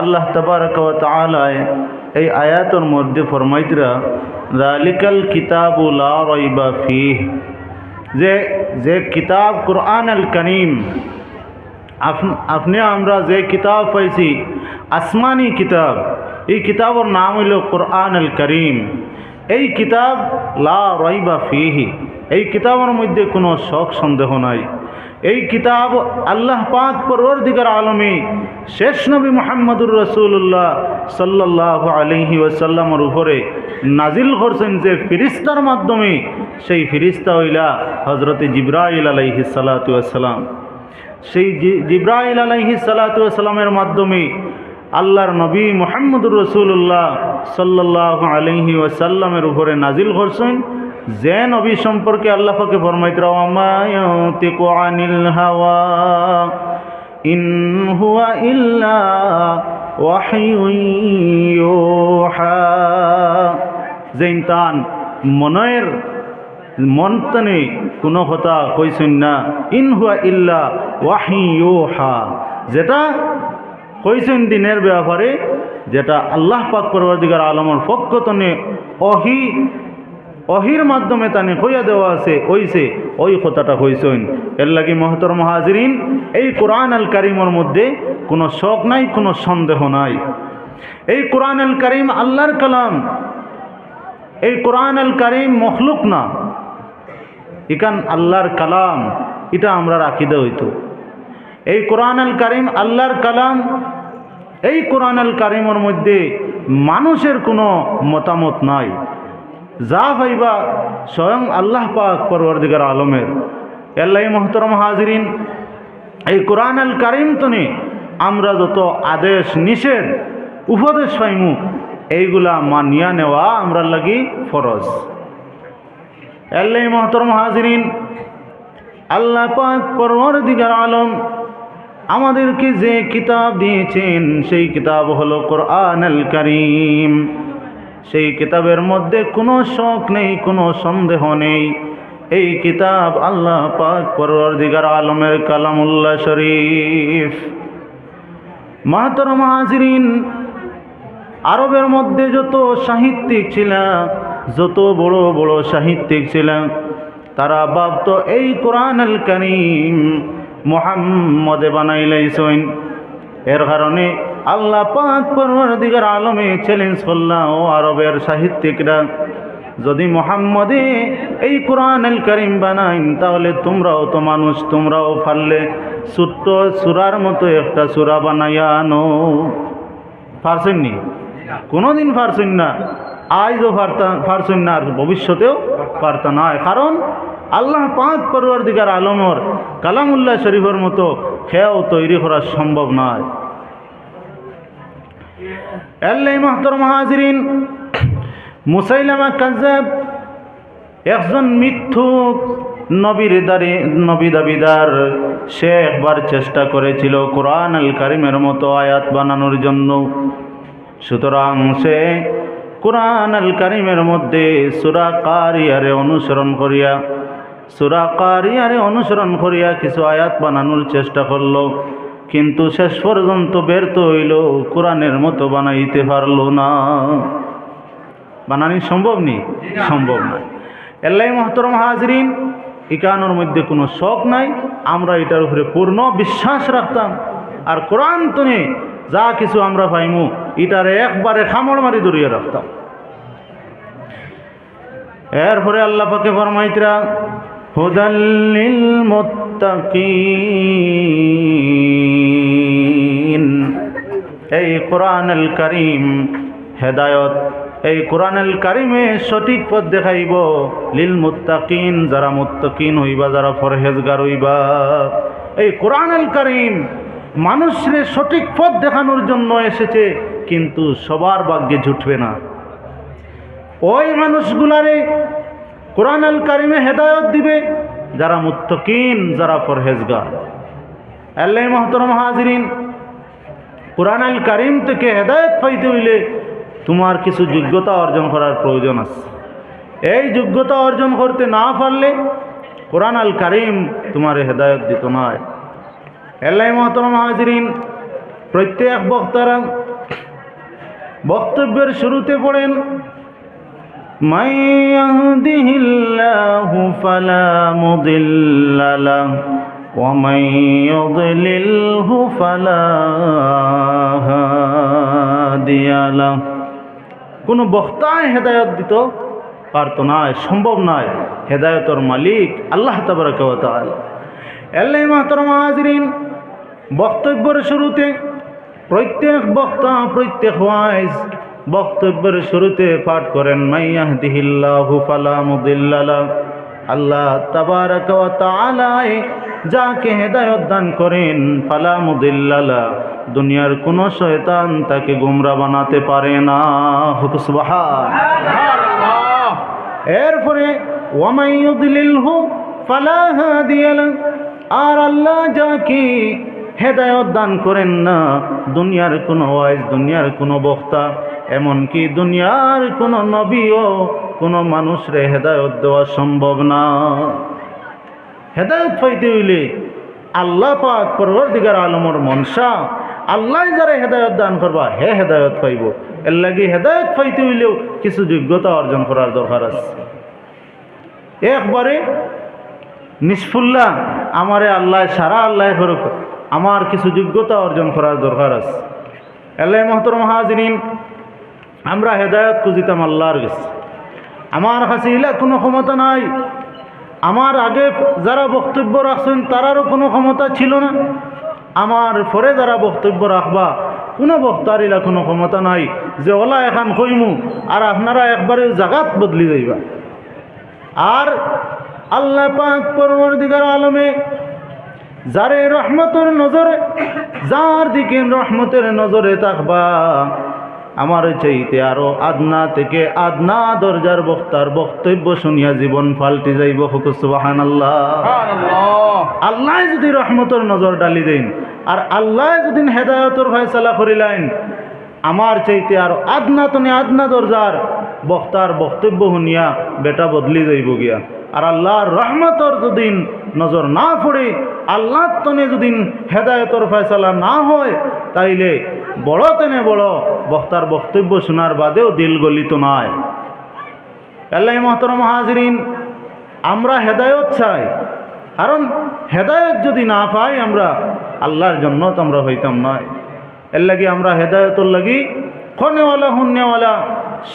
আল্লাহ তবারক এই আয়াতের মধ্যে ফরমাইতরা জালিকাল কিতাবু লা রাইবা ফিহ যে যে কিতাব কোরআন আল করিম আপনি আমরা যে কিতাব পাইছি, আসমানি কিতাব, এই কিতাবের নাম হইল কোরআন আল করিম। এই কিতাব লা রাইবা ফিহি, এই কিতাবের মধ্যে কোনো শখ সন্দেহ নাই। এই কিতাব আল্লাহ পাক পরবর্তীকার আলমী শেষ নবী মোহাম্মদুর রসুল্লাহ সাল্লাহ আলহি ওসাল্লামের উপরে নাজিল করছেন যে ফিরিস্তার মাধ্যমে, সেই ফিরিস্তা হইলা হজরতে জিব্রাইল আলাইহি সালাতাম সেই জিব্রাইল আলাইহি সালাতামের মাধ্যমে আল্লাহর নবী মোহাম্মদুর রসুল্লাহ সাল্লাহ আলহি ওসাল্লামের উপরে নাজিল করছেন। যে নবী সম্পর্কে আল্লাহ পাকে ফরমাইতরা আমায়াতিকু আনিল হাওয়া, ইন হুয়া মনের মন তনে কোনো কথা কইছেন না, ইন হুয়া ইল্লা ওয়াহি ইউহা। যেটা কইছেন দিনের ব্যাপারে, যেটা আল্লাহ পাক পরবর্তীকার আলমর পক্ষ তনে অহি অহির মাধ্যমে তানে হইয়া দেওয়া আছে ওইছে ওই কথাটা হইছেন। এর লাগি মহতর মহাজরিন এই কোরআন আল কারিমর মধ্যে কোনো শখ নাই, কোনো সন্দেহ নাই। এই কোরআন আল কারিম আল্লাহর কালাম, এই কোরআন আল কারিম মখলুক না। ইকান আল্লাহর কালাম, এটা আমরা রাখিদে হইতো। এই কোরআন আল কারিম আল্লাহর কালাম, এই কোরআন আল কারিমের মধ্যে মানুষের কোনো মতামত নাই। যা ভাইবা স্বয়ং আল্লাহ পাক পরবর্দিগার আলমের। এল্লাই মহতরম হাজরিন, এই কোরআন আল কারিম তনে আমরা যত আদেশ নিষেধ, উপদেশ পাইমু, এইগুলা মানিয়া নেওয়া আমরা লাগি ফরজ। এল্লাই মহতরম হাজরিন, আল্লাহ পাক পরবর্দিগার আলম আমাদেরকে যে কিতাব দিয়েছেন, সেই কিতাব হলো কোরআন আল করিম। সেই কিতাবের মধ্যে কোনো শখ নেই, কোনো সন্দেহ নেই। এই কিতাব আল্লাহ পাক পরবর্দিগার আলমের কালামুল্লাহ শরীফ। মাহাতর মাহাজরিন, আরবের মধ্যে যত সাহিত্যিক ছিলেন, যত বড় বড় সাহিত্যিক ছিলেন, তারা ভাবত, এই কোরআন আল করিম মোহাম্মদে বানাইলাইছেন। এর কারণে আল্লাহ পাক পরবর্তীকার আলমে চ্যালেঞ্জ করলাম, ও আরবের সাহিত্যিকরা, যদি মোহাম্মদে এই কোরআন আল করিম বানাইন, তাহলে তোমরাও তো মানুষ, তোমরাও পারলে ছোট্ট সুরার মতো একটা সুরা বানাইয়া আনো। পারছেন নি? কোনোদিন পারছেন না। আজও পারছেন না, আর ভবিষ্যতেও পারতা নয়। কারণ আল্লাহ পাক পরবর্তীকার আলমর, কালামুল্লাহ শরীফের মতো খেয়াও তৈরি করা সম্ভব নয়। আল্লাহ মাহতর মহাজরিন, মুসাইলামা কাজাব একজন মিথ্যুক নবীর দারি, নবী দাবিদার। সে একবার চেষ্টা করেছিল কোরআন আল কারিমের মতো আয়াত বানানোর জন্য। সুতরাং সে কোরআন আল কারিমের মধ্যে সুরা কারিয়ারে অনুসরণ করিয়া, সুরা কারিয়ারে অনুসরণ করিয়া কিছু আয়াত বানানোর চেষ্টা করল। কিন্তু শেষ পর্যন্ত ব্যর্থ হইল, কোরআনের মতো বানাইতে পারল না। বানানি সম্ভব নেই সম্ভব নয় এল্লাই মহতরম হাজরিন ইকানোর মধ্যে কোনো শখ নাই, আমরা এটার উপরে পূর্ণ বিশ্বাস রাখতাম। আর কোরআন তনে যা কিছু আমরা পাইমু, এটারে একবারে খামড় মারি দরিয়ে রাখতাম। এরপরে আল্লাহ পাকে ফরমাইতরা হুদাল্লিল মুত্তাকিন এই কোরআন আল করিম হেদায়ত, এই কোরআন আল কারিমে সঠিক পথ দেখাইব। লিল মুত্তাকিন যারা মুত্তাকিন হইবা, যারা ফরহেজগার হইবা। এই কোরআন আল কারিম মানুষরে সঠিক পথ দেখানোর জন্য এসেছে, কিন্তু সবার ভাগ্যে জুটবে না। ওই মানুষগুলারে কোরআন আল কারিমে হেদায়ত দিবে যারা মুত্তকিন, যারা ফরহেজগার আল্লাহ মহতরম হাজরিন কোরআন আল কারিম থেকে হেদায়ত পাইতে হইলে তোমার কিছু যোগ্যতা অর্জন করার প্রয়োজন আছে। এই যোগ্যতা অর্জন করতে না পারলে কোরআন আল কারিম তোমার হেদায়ত দিত নয় আল্লাহ মহতরম হাজরিন, প্রত্যেক বক্তারা বক্তব্যের শুরুতে পড়েন من يهده الله فلا مضل له ومن يضلله فلا هادي له কোনো বক্তায় হেদায়ত দিত পারত নয় সম্ভব নয় হেদায়তর মালিক আল্লাহ তাবারকাল আল্লাহ মাহতরম হাজরিন বক্তব্যের শুরুতে প্রত্যেক বক্তা প্রত্যেক ওয়াইজ বক্তব্যের শুরুতে পাঠ করেন মাইয়াহদিহিল্লাহু ফালা মুদিল্লালা। আল্লাহ তাবারাক ওয়া তাআলায় যাকে হেদায়ত দান করেন, ফালা মুদিল্লালা। দুনিয়ার কোন শয়তান তাকে গুমরা বানাতে পারে না। হুক সুবহান এরপরে ওয়ামাইয়ুদলিলহু ফালা হাদিয়ালা। আর আল্লাহ যাকে হেদায়ত দান করেন না, দুনিয়ার কোনো ওয়াইজ, দুনিয়ার কোনো বক্তা। এমনকি দুনিয়ার কোনো নবীও কোনো মানুষরে হেদায়ত দেওয়া সম্ভব না। হেদায়ত পাইতে হইলে আল্লাহ পাক পরবর্তীকার আলমর মনসা, আল্লাহ যারা হেদায়ত দান করবা, হে হেদায়ত পাইব। এর লাগি হেদায়ত পাইতে হইলেও কিছু যোগ্যতা অর্জন করার দরকার আছে। একবারে নিষ্ফুল্লা, আমারে আল্লাহ সারা আল্লাহ আমার কিছু যোগ্যতা অর্জন করার দরকার আছে। আল্লাহ মহতর মহাজরিন আমরা হেদায়ত খুঁজিতাম আল্লাহর কাছে। আমার কাছে ইলা কোনো ক্ষমতা নাই। আমার আগে যারা বক্তব্য রাখছেন তারারও কোনো ক্ষমতা ছিল না। আমার পরে যারা বক্তব্য রাখবা, কোনো বক্তার ইলা কোনো ক্ষমতা নাই যে, ওলা, এখন কইমু, আর আপনারা একবারে জাগাত বদলি যাইবা। আর আল্লাহ পাক পরবর্তীকার আলমে যারে রহমতের নজরে, যার দিকে রহমতের নজরে থাকবা আমার চাইতে আরও আদনা থেকে আদনা দরজার বক্তার বক্তব্য শুনিয়া জীবন পাল্টে যাইব হুকুসবাহান আল্লাহ আল্লাহ যদি রহমতের নজর ডালি দেন আর আল্লাহ যদি হেদায়তর ফয়সালা করিলেন আমার চাইতে আর আদনা তনে আদনা দরজার বক্তার বক্তব্য শুনিয়া বেটা বদলি যাইব গিয়া। আর আল্লাহর রহমতর যদিন নজর না পড়ে আল্লাহ তনে যদি হেদায়তর ফয়সালা না হয় তাইলে বড় তেনে বড় বক্তার বক্তব্য শোনার বাদেও দিল গলিত নয় আল্লাহ মহতরম হাজরিন, আমরা হেদায়ত চাই। কারণ হেদায়ত যদি না পাই, আমরা আল্লাহর জন্য তো আমরা হইতাম নয় এর লাগি আমরা হেদায়তর লাগি খনেওয়ালা হুন্নেওয়ালা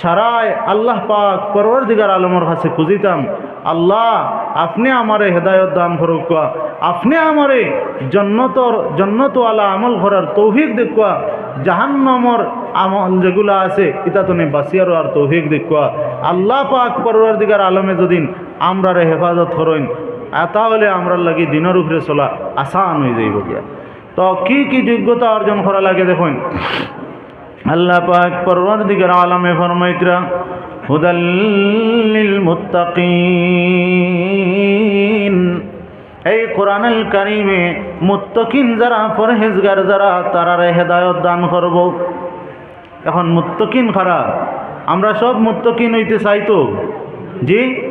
সারায় আল্লাহ পাক পরবর্তীকার আলমর কাছে খুঁজিতাম, আল্লাহ, আপনি আমারে হেদায়ত দান করুক আপনি আমারে জন্নতর, জন্নতওয়ালা আমল করার তৌফিক দেখুয়া জাহান্নমর আমল যেগুলো আছে, ইতা তুমি বাসিয়ারও আর তৌফিক দেখুয়া আল্লাহ পাক পরবর্তীকার আলমে যদিন আমরারে হেফাজত করেন তাহলে আমরার লাগি দিনের উপরে চলা আসান হয়ে যাইব গিয়া। তো কি কি যোগ্যতা অর্জন করা লাগে দেখুন। আল্লাহ পাক পরবর্তীকার আলমে ফরমাইতরা হুদাল্লিল মুত্তাকিন। এই কোরআনুল কারিমে মুত্তকিন যারা, পরহেজগার যারা, তারারে হেদায়ত দান করব। এখন মুত্তকিন খারা, আমরা সব মুত্তকিন হইতে চাই তো? জি?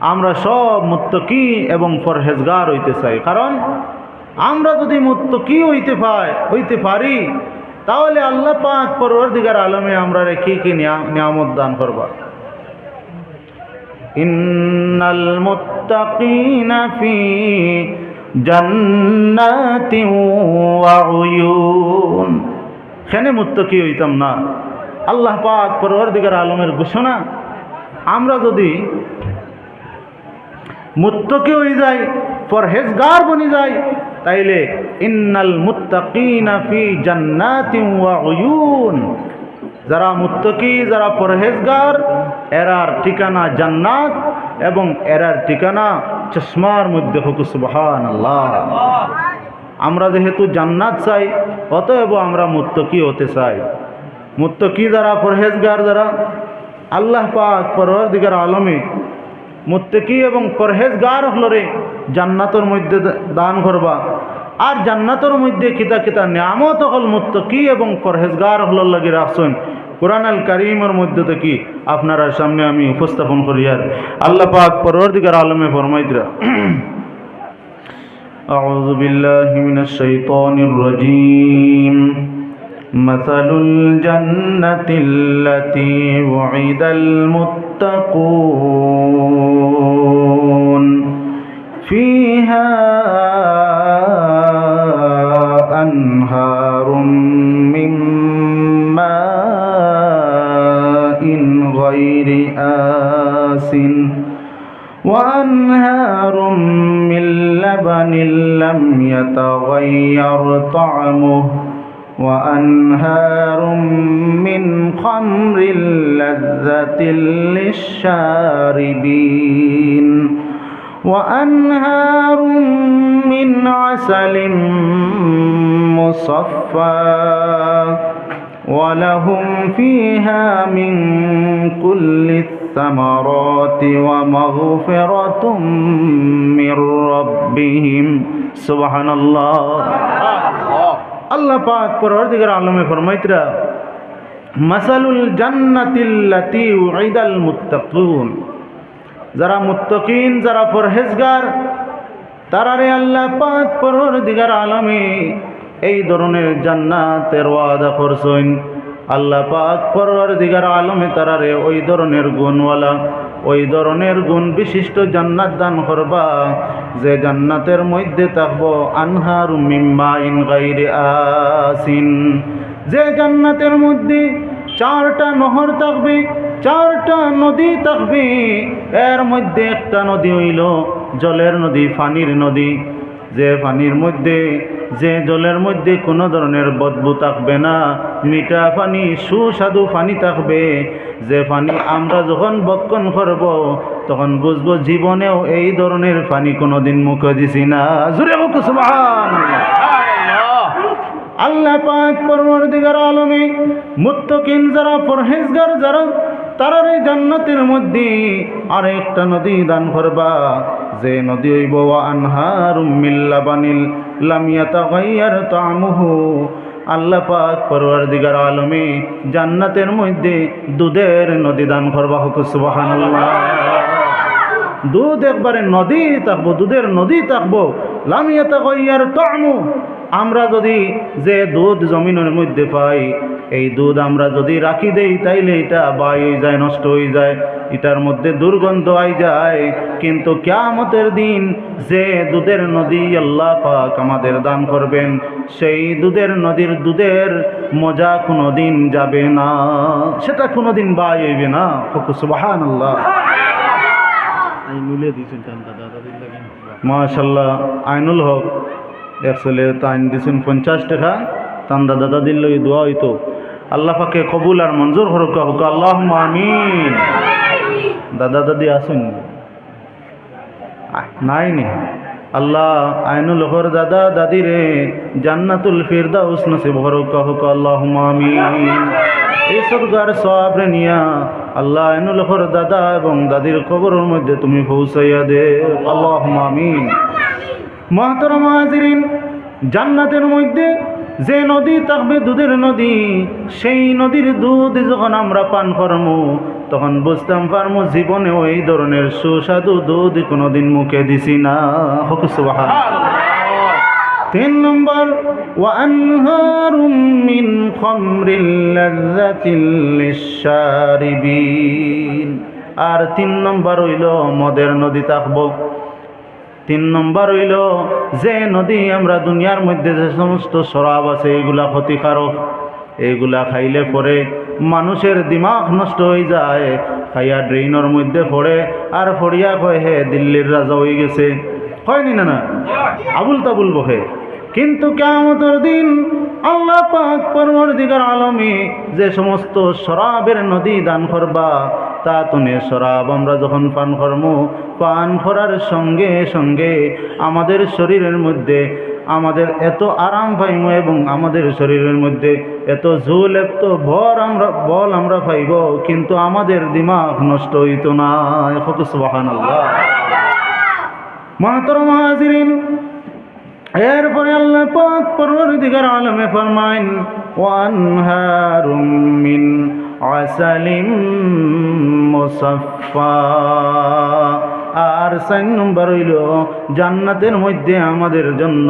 আমরা সব মুত্তকি এবং পরহেজগার হইতে চাই। কারণ আমরা যদি মুত্তকি হইতে পাই, হইতে পারি তাহলে আল্লাহ পাক পরবর্তীকার আলমে আমরা কি কি নিয়া- নিয়ামত দান করবা? ইন্নাল মুত্তাকিনা ফি জান্নাতি ওয়া মুত্তকি হইতাম না। আল্লাহ পাক পরবর্তীকার আলমের ঘোষণা, আমরা যদি মুত্তকি হয়ে যায় পরহেজগার বনি যায় তাইলে ইন্নাল ফি জান্নাতিন উয়ুন। যারা মুত্তকি, যারা পরহেজগার, এরার ঠিকানা জান্নাত এবং এরার ঠিকানা চশমার মধ্যে হুকু সুবহান আল্লাহ আমরা যেহেতু জান্নাত চাই, অতএব আমরা মুত্তকি হতে চাই। মুত্তকি যারা, পরহেজগার যারা, আল্লাহ পাক পরবর্তীকার আলমে মুত্তকি এবং পরহেজগার হলরে জান্নাতর মধ্যে দান করবা আর জান্নাতর মধ্যে কিতা কিতা নিয়ামত হল মুত্তকি এবং পরহেজগার হলর লাগি রাখছেন কোরআন আল কারিমের মধ্যে থেকে আপনারা সামনে আমি উপস্থাপন করি আর আল্লাহ পাক পরবর্তীকার আলমে ফরমাইতরা أعوذ بالله من الشيطان الرجيم مثل الجنة التي وعد المتقون فيها أنهار من ماء غير آسٍ وأنهار من لبن لم يتغير طعمه وأنهار من خمر لذة للشاربين وأنهار من عسل مصفى ولهم فيها من كل الثمرات ومغفرة من ربهم. سبحان الله. আল্লাহ পাক পরবর্তীকার আলমে ফরমাইতরা, মাসালুল জান্নাতিল্লাতি উইদাল মুত্তাকুন যারা মুত্তাকিন, যারা পরহেজগার, তারারে আল্লাহ পাক পরবর্তীকার আলমে এই ধরনের জান্নাতের ওয়াদা করছেন। আল্লাহ পাক পরবর্তীকার আলমে তারারে ওই ধরনের গুণওয়ালা ওই ধরনের গুণ বিশিষ্ট জান্নাত দান করবা। যে জান্নাতের মধ্যে থাকব, আনহার মিম্মা গাইরে আসিন। যে জান্নাতের মধ্যে চারটা নহর থাকবে, চারটা নদী থাকবে, এর মধ্যে একটা নদী হইল জলের নদী, পানির নদী। যে পানির মধ্যে, যে জলের মধ্যে কোনো ধরনের বদবু থাকবে না, মিঠা পানি, সুস্বাদু পানি থাকবে। যে পানি আমরা যখন বক্ষণ করব, তখন বুঝব জীবনেও এই ধরনের পানি কোনোদিন মুখে দিছি না। জুড়ে মুখ আল্লাহ পাক আলমে, মুত্তকিন যারা, পরহেজগার যারা, তারার এই জান্নাতের মধ্যে আর একটা নদী দান করবা। যে নদী হইব আনহার মিল্লা বানিল লামিয়াতা গাইয়ার তামুহু আল্লাহ পাক পরোয়ার দিগার আলমী জান্নাতের মধ্যে দুধের নদী দান করবা হোক দুধ একবারে নদী থাকব দুধের নদী থাকব লামিয়াতা গাইয়ার তামু। আমরা যদি যে দুধ জমিনের মধ্যে পাই, এই দুধ আমরা যদি রাখি দেই, তাইলে এটা বাই হয়ে যায়, নষ্ট হয়ে যায়, এটার মধ্যে দুর্গন্ধ আই যায়। কিন্তু কেয়ামতের দিন যে দুধের নদী আল্লাহ পাক আমাদের দান করবেন, সেই দুধের নদীর দুধের মজা কোনো দিন যাবে না। সেটা কোনো দিন বাই হইবে না। সুবাহান আল্লাহ মাশাল্লাহ আইনুল হক। একচুয়ালি তাইন দিছেন পঞ্চাশ টাকা। তান দাদা দাদির লই দোয়া হইতো। আল্লাহ পাকে কবুল আর মঞ্জুর হরক হোক। আল্লাহ আমিন। দাদা, দাদি আসুন নাই নি। আল্লাহ আইনুল হর দাদা, দাদি রে, জান্নাতুল ফিরদাউস নসিব হরক হোক। আল্লাহ আমিন। এই সব রে নিয়া আল্লাহ আইনুল হর দাদা এবং দাদির কবরের মধ্যে তুমি পৌঁছাইয়া দে। আল্লাহ আমিন। মহতরম হাজিরিন, জান্নাতের মধ্যে যে নদী থাকবে দুধের নদী, সেই নদীর দুধ যখন আমরা পান করব তখন বুঝতাম পারব জীবনে ওই ধরনের সুস্বাদু দুধ কোনোদিন মুখে দিছি না। হোক তিন নম্বর ওয়ানহারুম আর তিন নম্বর হইল মদের নদী তাকব তিন নম্বর হইল যে নদী আমরা দুনিয়ার মধ্যে যে সমস্ত সরাব আছে, এগুলা ক্ষতিকারক। এগুলা খাইলে পরে মানুষের দিমাগ নষ্ট হয়ে যায়, খাইয়া ড্রেইনের মধ্যে পড়ে, আর ফড়িয়া কয় হে দিল্লির রাজা হয়ে গেছে। হয়নি না না আবুল তাবুল বহে। কিন্তু কেমতর দিন আল্লাহ পাক পরবর্তীকার আলমে যে সমস্ত শরাবের নদী দান করবা, তা তুনে শরাব আমরা যখন পান করম, পান করার সঙ্গে সঙ্গে আমাদের শরীরের মধ্যে আমাদের এত আরাম পাইব এবং আমাদের শরীরের মধ্যে এত ঝুল, এত ভর আমরা, বল আমরা পাইব, কিন্তু আমাদের দিমাগ নষ্ট হইত না। সুবাহান আল্লাহ মাতর মাহাজিরিন এরপরে আল্লাহ পাক পরবর্তীকার আলমে ফরমাইন মিন আসালিম মুসাফফা। আর সাইন নম্বর হইল, জান্নাতের মধ্যে আমাদের জন্য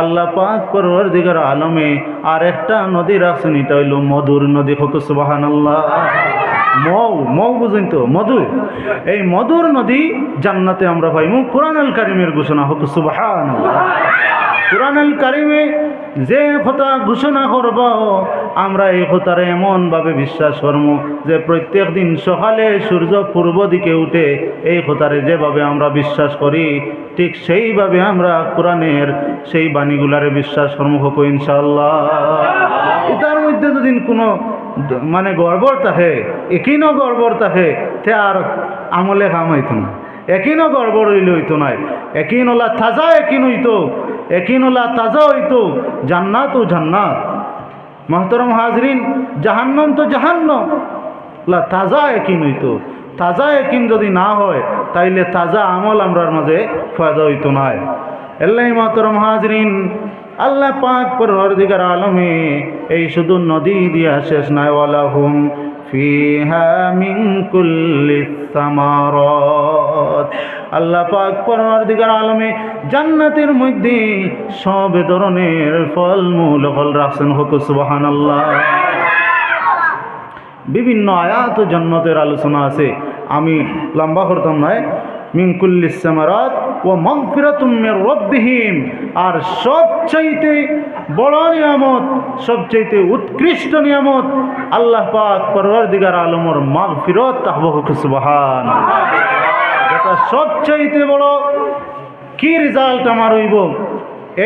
আল্লাহ পাক পরবর্তীকার আলমে আর একটা নদী রাখছেন, এটা হইল মধুর নদী। হোক সুবাহান আল্লাহ মৌ মৌ বুঝেন তো, মধু। এই মধুর নদী জান্নাতে আমরা পাই মু কোরআন আল কারিমের ঘোষণা, হোক সুবাহান কোরআন আল কারিমে যে কথা ঘোষণা করব, আমরা এই কথারে এমনভাবে বিশ্বাস করব যে প্রত্যেক দিন সকালে সূর্য পূর্ব দিকে উঠে এই কথারে যেভাবে আমরা বিশ্বাস করি, ঠিক সেইভাবে আমরা কোরআনের সেই বাণীগুলারে বিশ্বাস করব হোক ইনশাল্লাহ এটার মধ্যে যদি কোনো মানে গড়বড় থাকে একিনও গড়বড় থাকে, তে আর আমলে কাম হইতো না। একিনও গড়বড় হইলে হইতো নাই একিন ওলা তাজা একিন হইতো। একিন ওলা তাজা হইতো জান্নাত ও জান্নাত। মহতরম হাজরিন, জাহান্নম তো জাহান্নম। লা তাজা একিন হইতো। তাজা একিন যদি না হয়, তাইলে তাজা আমল আমরার মাঝে ফায়দা হইতো নাই এল্লাই মহতরম হাজরিন, আল্লাহ পাক পরবর্তীকার আলমে এই শুধু নদী দিয়া শেষ নাই, ওয়ালাহুম ফিহা মিন কুল্লি সামারাত। আল্লাহ পাক পরবর্তীকার আলমে জান্নাতের মধ্যে সব ধরনের ফলমূল ফল রাখছেন হোক, সুবহানাল্লাহ। বিভিন্ন আয়াত ও জন্নতের আলোচনা আছে। আমি লম্বা করতাম নয় মিনকুল্লিসামারাত ও মগফিরাতুম মির রব্বিহিম। আর সবচাইতে বড় নিয়ামত, সবচাইতে উৎকৃষ্ট নিয়ামত আল্লাহ পাক পরওয়ারদিগার আলমর মাগফিরত তাহবহুক সুবহান যেটা সবচাইতে বড় কি রেজাল্ট আমার হইব?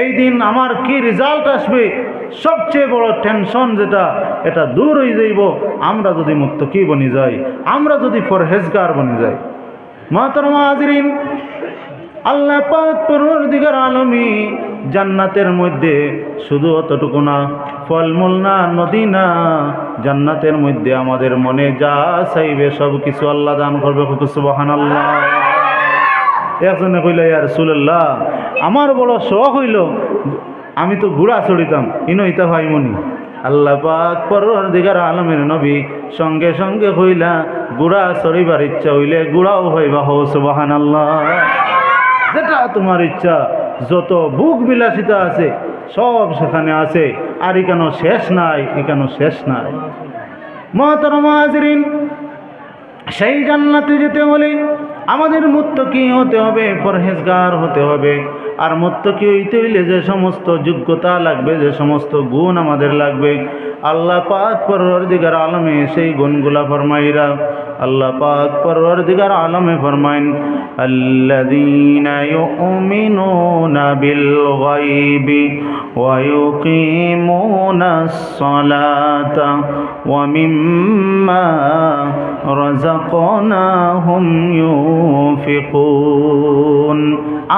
এই দিন আমার কি রেজাল্ট আসবে? সবচেয়ে বড় টেনশন যেটা, এটা দূর হয়ে যাইব। আমরা যদি মুক্ত কি বনি যাই, আমরা যদি পরহেজগার বনি যাই। মাতর হাজরিন, আল্লাহ পাক পরদিগার আলমী জান্নাতের মধ্যে শুধু অতটুকু না, ফলমূল না, নদী না, জান্নাতের মধ্যে আমাদের মনে যা চাইবে সব কিছু আল্লাহ দান করবে সুবহান আল্লাহ একজনে কইল ইয়ার সুল্লাহ আমার বড় শখ হইল, আমি তো ঘোড়া চড়িতাম, ইনো ইতা ভাইমনি। আল্লাহ পাক পরর দিগার আলমের নবী সঙ্গে সঙ্গে হইলা গুড়া চড়িবার ইচ্ছা হইলে গুড়াও হইবা হো সুবাহান আল্লাহ যেটা তোমার ইচ্ছা যত বুক বিলাসিতা আছে, সব সেখানে আছে। আর এখানো শেষ নাই এখানো শেষ নাই। মহতরমা হাজরিন সেই জান্নাতে যেতে হলে আমাদের মুত্তকি হতে হবে, পরহেজগার হতে হবে। আর মুত্তকি হইতে হইলে যে সমস্ত যোগ্যতা লাগবে, যে সমস্ত গুণ আমাদের লাগবে। আল্লাহ পাক পরওয়ারদিগার আলমে সেই গুণগুলা ফরমাইরা, আল্লাহ পাক পরওয়ারদিগার আলমে ফরমাইন রাযাকনাহুম ইউফিকুন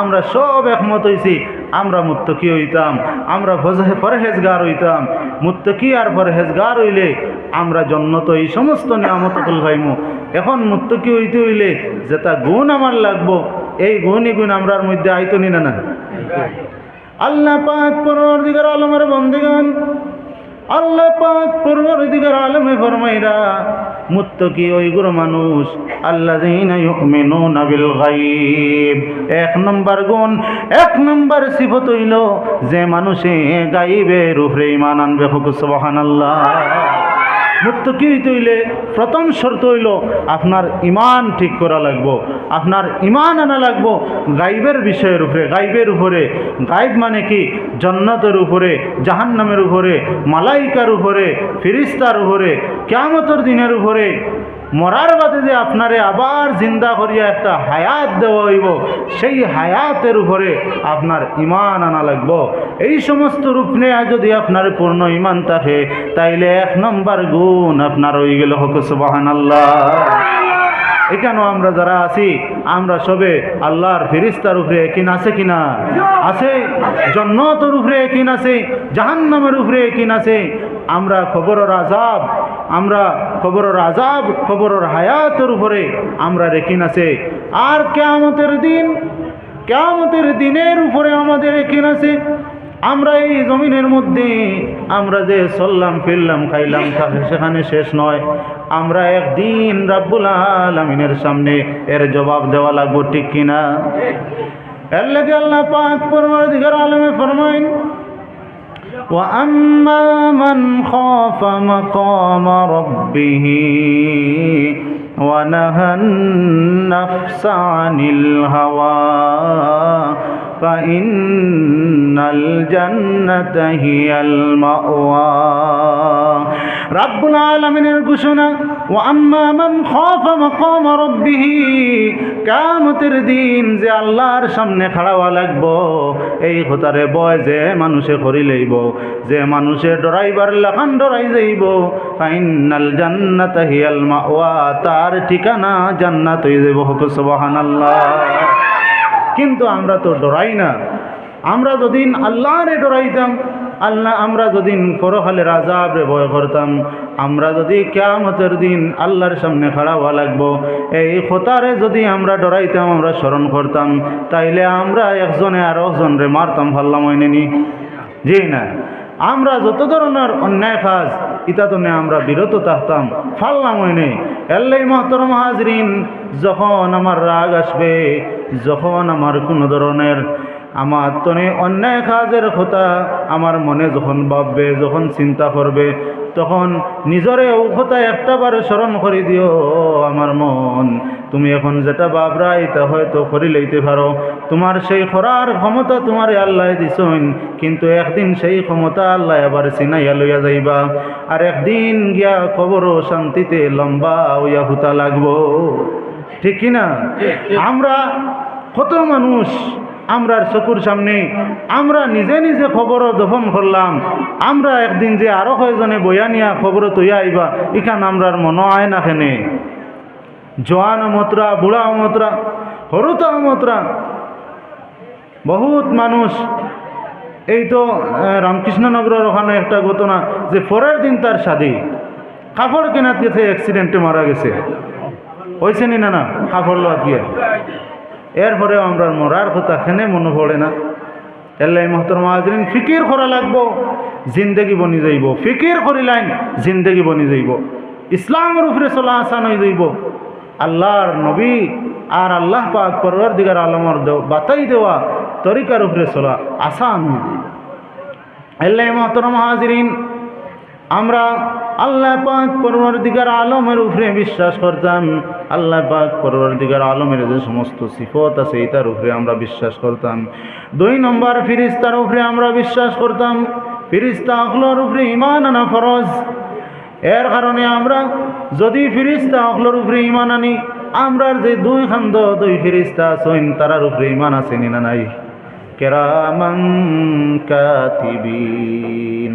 আমরা সব একমত হইছি, আমরা মুত্তকি হইতাম, আমরা ফজহে পরহেজগার হইতাম। মুত্তকি আর পরহেজগার হইলে আমরা জন্নত এই সমস্ত নিয়ামত কল ভাইমু এখন মুত্তকি হইতে হইলে যেটা গুণ আমার লাগবো, এই গুণই গুণ আমরার মধ্যে আইতো না না আল্লাহ পাক পরবর্তীকার আলমের বন্দিগান আল্লাহ পাক পরবর্তীকার আলমে ফরমাইরা মুত্ত কি ওইগুলো মানুষ আল্লাহ নাবিল গায়ব। এক নম্বর গুণ, এক নম্বর সিফত হইল যে মানুষে গাইবের রুফরে ইমান আনবে। হুক সুবহানাল্লাহ। মুত্তকি হইতে প্রথম শর্ত হইল আপনার ইমান ঠিক করা লাগব। আপনার ইমান আনা লাগব গাইবের বিষয়ের উপরে, গাইবের উপরে। গাইব মানে কি? জন্নতের উপরে, জাহান্নামের উপরে, মালাইকার উপরে, ফিরিস্তার উপরে, কেয়ামতর দিনের উপরে। মরার বাদে যে আপনারে আবার জিন্দা করিয়া একটা হায়াত দেওয়া হইব, সেই হায়াতের উপরে আপনার ইমান আনা লাগব। এই সমস্ত রূপ নিয়ে যদি আপনার পূর্ণ ইমান থাকে, তাইলে এক নম্বর গুণ আপনার হয়ে গেল হক সুবাহান আল্লাহ এখানেও আমরা যারা আছি, আমরা সবে আল্লাহর ফিরিস্তার উপরে একিন আছে কিনা? আছে, জন্নতর উপরে একিন আছে জাহান্নামের উপরে একিন আছে আমরা খবরের আজাব আমরা খবরের আজাব খবরের হায়াতের উপরে আমরা রেকিন আছে। আর কেয়ামতের দিন, কেয়ামতের দিনের উপরে আমাদের একিন আছে। আমরা এই জমিনের মধ্যে, আমরা যে চললাম, ফিরলাম, খাইলাম সেখানে শেষ নয়। আমরা একদিন রাব্বুল আলমিনের সামনে এর জবাব দেওয়া লাগবো, ঠিক কিনা? এর লাগে আল্লাহ পাক পরমাধিকার আলমে ফরমাইন وأما من خاف مقام ربه ونهى النفس عن الهوى فإن الجنة هي المأوى রাব্বুল আলমিনের ঘোষণা ও আম্মা মান খাফা মাকাম রাব্বিহ কিয়ামতের দিন যে আল্লাহর সামনে খাড়াওয়া লাগবো এই হতারে বয় যে মানুষে করি লইব যে মানুষে ডরাইবার লাখান ডরাই যাইব ফাইনাল জান্নাত হিয়াল মাওয়া তার ঠিকানা জান্নাত হয়ে যাইব হক সুবহানাল্লাহ কিন্তু আমরা তো ডরাই না। আমরা যদিন আল্লাহরে ডরাইতাম, আল্লাহ আমরা যদিন পরকালের আজাবরে ভয় করতাম, আমরা যদি কেয়ামতের দিন আল্লাহর সামনে খাড়া হওয়া লাগবো, এই খোতারে যদি আমরা ডরাইতাম, আমরা স্মরণ করতাম, তাইলে আমরা একজনে আর একজনরে মারতাম ফাল্লাম হইনি জি না। আমরা যত ধরনের অন্যায় কাজ ইতাতনে আমরা বিরত থাকতাম ফাল্লাম হইনি এল্লাই মহতরম হাজরিন, যখন আমার রাগ আসবে যখন আমার কোনো ধরনের আমার তনে অন্যায় কাজের কথা আমার মনে যখন ভাববে যখন চিন্তা করবে তখন নিজরে ও কথা একটাবার স্মরণ করে দিও আমার মন। তুমি এখন যেটা বাবরা এটা হয়তো করি লইতে পারো। তোমার সেই করার ক্ষমতা তোমার আল্লাহ দিছইন কিন্তু একদিন সেই ক্ষমতা আল্লাহ আবার চিনাইয়া লইয়া যাইবা। আর একদিন গিয়া খবরও শান্তিতে লম্বা হইয়া হুতা লাগবো। ঠিক কিনা? আমরা কত মানুষ আমরার চকুর সামনে, আমরা নিজে নিজে খবরও দফন করলাম। আমরা একদিন যে আরও কয়জনে বইয়া নিয়া খবর তৈয়া আইবা, ইখান আমরার মনে আয় না খেনে জোয়ান মতরা বুড়া মতরা হরুতা মতরা বহুত মানুষ। এই তো রামকৃষ্ণনগরের ওখানে একটা ঘটনা যে পরের দিন তার শাদি কাপড় কেনাত গেছে অ্যাক্সিডেন্টে মারা গেছে। হয়েছে নি না না, কাপড় লোয়াত গিয়ে। এরপরে আমরা মরার কথা খেনে মনে পড়ে না। এল্লাই মহতরমা আজরিন ফিকির করা লাগবো, জিন্দেগি বনি যাইব। ফিকির করিলাইন, জিন্দেগি বনি যাইব। ইসলামের উপরে চলা আসান হয়ে যাইব। আল্লাহর নবী আর আল্লাহ পাক পরওয়ার দিগার আলমর বাতাই দেওয়া তরিকার উপরে চলা আসান হয়ে যাইব। এল্লাই মহতরমা হাজরিন আমরা আল্লাহ পাক পরবর্তীকার আলমের উপরে বিশ্বাস করতাম। আল্লাহ পাক পরবর্তীকার আলমের যে সমস্ত সিফত আছে, এটার উপরে আমরা বিশ্বাস করতাম। দুই নম্বর ফিরিস্তার উপরে আমরা বিশ্বাস করতাম। ফিরিস্তা অখলোর উপরে ইমান আনা ফরজ। এর কারণে আমরা যদি ফিরিস্তা অখলোর উপরে ইমান আনি আমরার যে দুই খান্দ দুই ফিরিস্তা আছেন, তারার উপরে ইমান আছে না নাই? কেরামান কাতিবিন।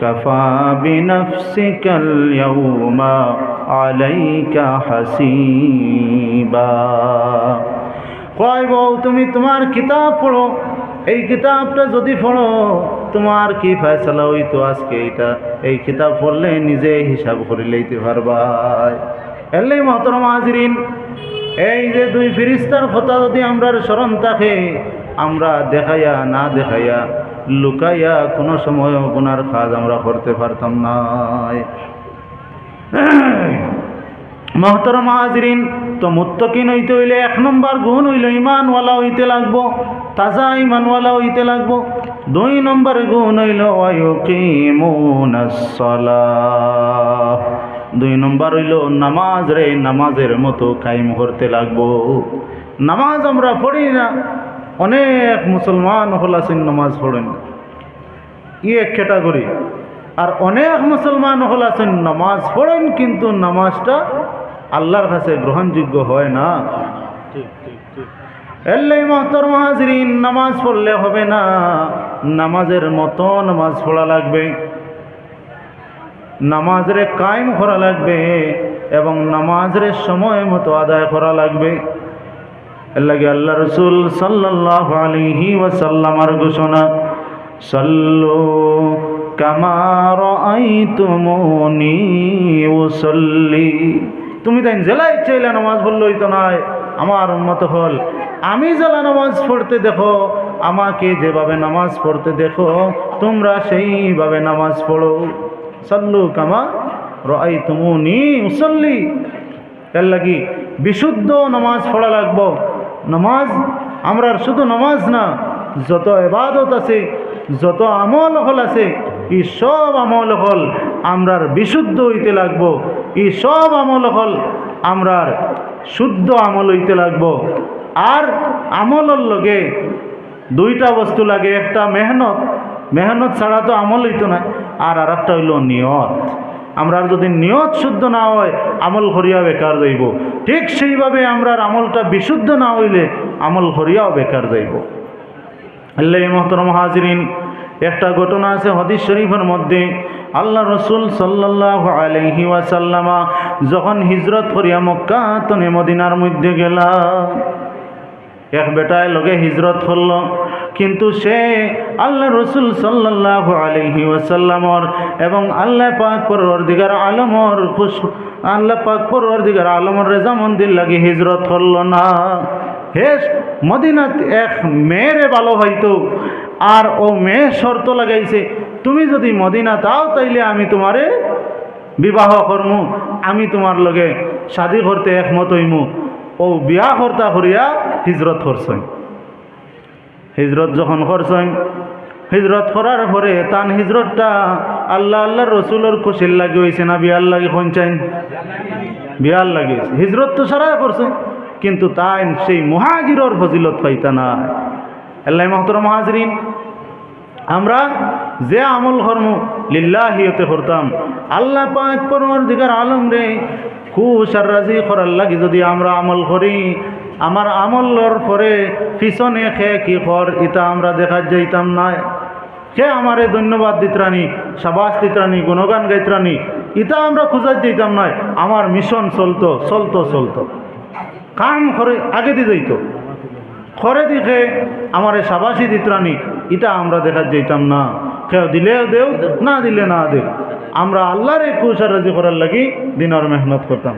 كفى بنفسك اليوم عليك حسيبا কয় বউ তুমি তোমার কিতাব পড়ো এই কিতাবটা যদি পড়ো তোমার কি ফয়সলা হইতো আজকে এইটা এই কিতাব পড়লে নিজে হিসাব করে লইতে পারবা এলেই মহতরম হাজরিন এই যে দুই ফিরিস্তার কথা যদি আমরা স্মরণ থাকে আমরা দেখাইয়া না দেখাইয়া লুকাইয়া কোনো সময় গুনার কাজ আমরা করতে পারতাম না। মহতরম হাজরিন, তো মুত্তকিন হইতে হইলে এক নম্বর গুণ হইল ইমানওয়ালা হইতে লাগবো, তাজা ইমানওয়ালা হইতে লাগবো। দুই নম্বর গুণ হইল। দুই নম্বর হইল নামাজ রে, নামাজের মতো কায়েম করতে লাগবো। নামাজ আমরা পড়ি না অনেক মুসলমান হল আছেন নামাজ পড়েন। ই এক ক্যাটাগরি। আর অনেক মুসলমান হল আছেন নামাজ পড়েন কিন্তু নামাজটা আল্লাহর কাছে গ্রহণযোগ্য হয় না। এল্লাই মাহতর মাহাজরিন নামাজ পড়লে হবে না। নামাজের মতো নামাজ পড়া লাগবে। নামাজরে কায়েম করা লাগবে এবং নামাজরে সময় মতো আদায় করা লাগবে। লাগে আল্লাহ রসুল সাল্লাহ আলিহি ওয়াসাল্লামার ঘোষণা, সল্লু কামার আই তুমনি ওসল্লি তুমি তাই জেলায় চাইলে নামাজ বললই তো নয় আমার উন্মত হল। আমি জেলা নামাজ পড়তে দেখো, আমাকে যেভাবে নামাজ পড়তে দেখো, তোমরা সেইভাবে নামাজ পড়ো। সল্লু কামা রাই তুমনি উসল্লি। এর লাগি বিশুদ্ধ নামাজ পড়া লাগবো। নামাজ আমরা শুধু নামাজ না, যত এবাদত আছে, যত আমল হল আছে, এই সব আমল হল আমরার বিশুদ্ধ হইতে লাগব। এই সব আমল হল আমরার শুদ্ধ আমল হইতে লাগব। আর আমলর লগে দুইটা বস্তু লাগে, একটা মেহনত। মেহনত ছাড়া তো আমল হইতো না, আর আর একটা হইল নিয়ত। আমরা যদি নিয়ত শুদ্ধ না হয়, আমল করিয়া বেকার যাইব। ঠিক সেইভাবে আমরার আমলটা বিশুদ্ধ না হইলে আমল করিয়াও বেকার যাইব। আল্লাহ মহতরম হাজরিন, একটা ঘটনা আছে হদিস শরীফের মধ্যে। আল্লাহ রসুল সাল্লাহ আলহি ওয়াসাল্লামা যখন হিজরত করিয়া মক্কা, তনে মদিনার মধ্যে গেলা। এক বেটায় লগে হিজরত করল। কিন্তু সে আল্লাহ রসুল সাল্লাহ আলহি ওয়াসাল্লামর এবং আল্লাহ পাক পরর দিগার আলমর আল্লাহ পাক পরর দিগার আলমর রেজা মন্দির লাগে হিজরত করল না। হে মদিনাত এক মেয়েরে ভালো হইতো। আর ও মেয়ে শর্ত লাগাইছে, তুমি যদি মদিনা তাও তাইলে আমি তোমারে বিবাহ করমু, আমি তোমার লগে শাদি করতে একমত হইমু। ও বিয়া কর্তা করিয়া হিজরত করছেন। হিজরত যখন করছেন, হিজরত করার পরে তান হিজরতটা আল্লাহ আল্লাহ রসুলের খুশির লাগি হয়েছে না বিয়ার লাগি চাইন বিয়ার লাগি হিজরত তো সারা করছে কিন্তু তাই সেই মহাজিরর ফজিলত পাইতা না আল্লাহ মহতর মহাজরিন, আমরা যে আমল কর্ম লিল্লাহিয়তে করতাম, আল্লাহ পাক পরমার দিকার আলম রে খুশ আর রাজি করার লাগি যদি আমরা আমল করি আমার আমলর পরে পিছনে খে কি কর ইতা আমরা দেখা যাইতাম না সে আমারে ধন্যবাদ দিতরানি সাবাস দিতরানি গুণগান গাইতরানি ইতা আমরা খুঁজার যাইতাম না আমার মিশন চলতো চলতো চলতো। কাম করে আগে দিয়ে যাইতো। খরে দিকে আমার সাবাসি দিতরানি এটা আমরা দেখা যাইতাম না। কেউ দিলেও দেও না দিলে না দেও আমরা আল্লাহরে কুশার রাজি করার লাগি দিনের মেহনত করতাম।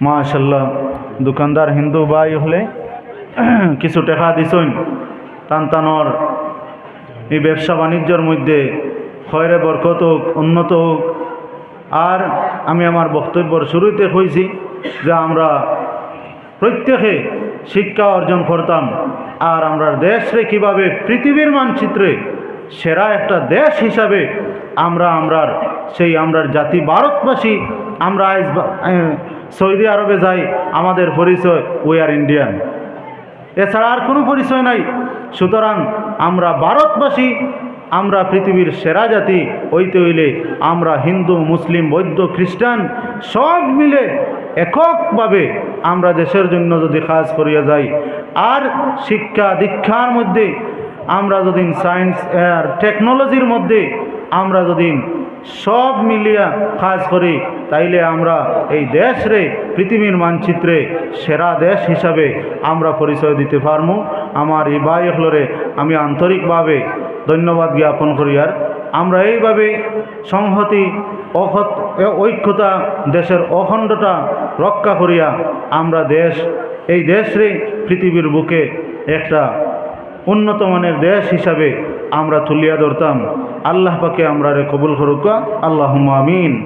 মাশাল্লাহ দোকানদার হিন্দু ভাই হলে কিছু টাকা দিছইন। টান টানর এই ব্যবসা বাণিজ্যর মধ্যে খয়রে বরকত হোক, উন্নত হোক। আর আমি আমার বক্তব্যর শুরুতে কইছি যে আমরা প্রত্যেকে শিক্ষা অর্জন করতাম আর আমরা দেশরে কীভাবে পৃথিবীর মানচিত্রে সেরা একটা দেশ হিসাবে আমরা আমরার সেই আমরার জাতি ভারতবাসী, আমরা আজ সৌদি আরবে যাই, আমাদের পরিচয় উই আর ইন্ডিয়ান এছাড়া আর কোনো পরিচয় নাই। সুতরাং আমরা ভারতবাসী, আমরা পৃথিবীর সেরা জাতি, হইতে হইলে আমরা হিন্দু, মুসলিম, বৌদ্ধ, খ্রিস্টান, সব মিলে এককভাবে আমরা দেশের জন্য যদি কাজ করিয়া যাই, আর শিক্ষা দীক্ষার মধ্যে, আমরা যদি সায়েন্স আর টেকনোলজির মধ্যে, আমরা যদি সব মিলিয়া কাজ করি, তাইলে আমরা এই দেশরে, পৃথিবীর মানচিত্রে সেরা দেশ হিসাবে আমরা পরিচয় দিতে পারব আমার এই ভাই হলরে আমি আন্তরিকভাবে ধন্যবাদ জ্ঞাপন করি। আর আমরা এইভাবে সংহতি ঐক্যতা, দেশের অখণ্ডতা রক্ষা করিয়া আমরা দেশ, এই দেশরে পৃথিবীর বুকে একটা উন্নত মানের দেশ হিসাবে আমরা তুলিয়া ধরতাম। আল্লাহ পাকে আমরা রে কবুল করুকা আল্লাহ আমিন।